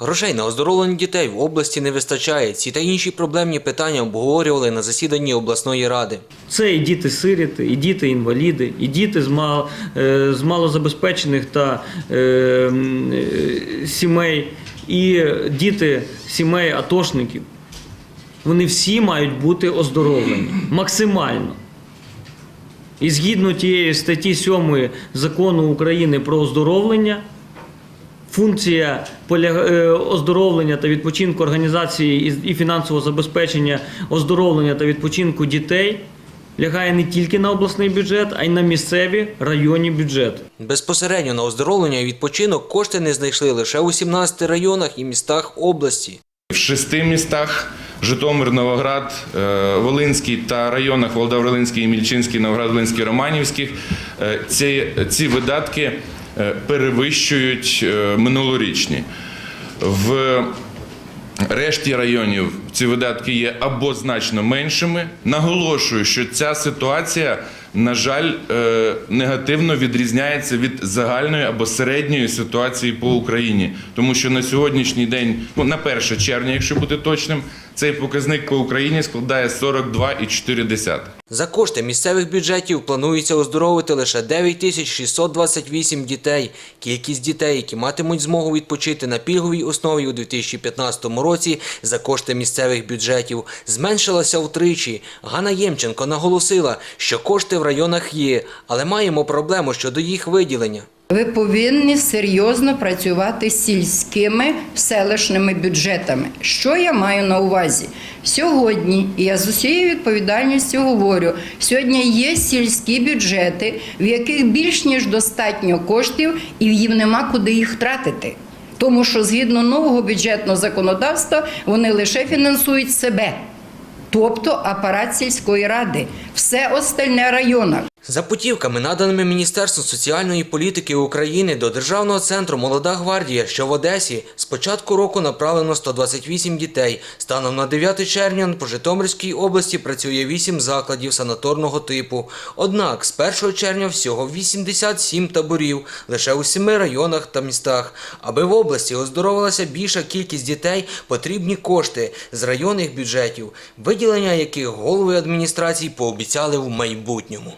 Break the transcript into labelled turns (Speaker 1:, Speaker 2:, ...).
Speaker 1: Грошей на оздоровлення дітей в області не вистачає. Ці та інші проблемні питання обговорювали на засіданні обласної ради.
Speaker 2: Це і діти-сиріти, і діти-інваліди, і діти з, е, малозабезпечених та е, е, сімей, і діти сімей атошників. Вони всі мають бути оздоровлені максимально. І згідно тієї статті 7 закону України про оздоровлення, функція е, оздоровлення та відпочинку організації і- фінансового забезпечення оздоровлення та відпочинку дітей лягає не тільки на обласний бюджет, а й на місцеві районні бюджети.
Speaker 1: Безпосередньо на оздоровлення і відпочинок кошти не знайшли лише у 17 районах і містах області.
Speaker 3: В шести містах Житомир, Новоград, е, Волинський та районах Володимир-Волинський, Мільчинський, Новоград, Волинський, Романівський е, ці, ці видатки перевищують е, минулорічні. В решті районів ці видатки є або значно меншими. Наголошую, що ця ситуація, на жаль, е, негативно відрізняється від загальної або середньої ситуації по Україні, тому що на сьогоднішній день, ну на 1 червня, якщо бути точним, цей показник по Україні складає 42,4.
Speaker 1: За кошти місцевих бюджетів планується оздоровити лише 9628 дітей. Кількість дітей, які матимуть змогу відпочити на пільговій основі у 2015 році за кошти місцевих бюджетів, зменшилася втричі. Ганна Ємченко наголосила, що кошти в районах є, але маємо проблему щодо їх виділення.
Speaker 4: Ви повинні серйозно працювати з сільськими селищними бюджетами. Що я маю на увазі? Сьогодні, я з усією відповідальністю говорю, сьогодні є сільські бюджети, в яких більш ніж достатньо коштів, і їм нема куди їх тратити. Тому що згідно нового бюджетного законодавства вони лише фінансують себе, тобто апарат сільської ради, все остальне районах.
Speaker 1: За путівками, наданими Міністерством соціальної політики України до Державного центру Молода гвардія, що в Одесі, з початку року направлено 128 дітей. Станом на 9 червня по Житомирській області працює 8 закладів санаторного типу. Однак з 1 червня всього 87 таборів лише у 7 районах та містах. Аби в області оздоровилася більша кількість дітей, потрібні кошти з районних бюджетів, виділення яких голови адміністрацій пообіцяли в майбутньому.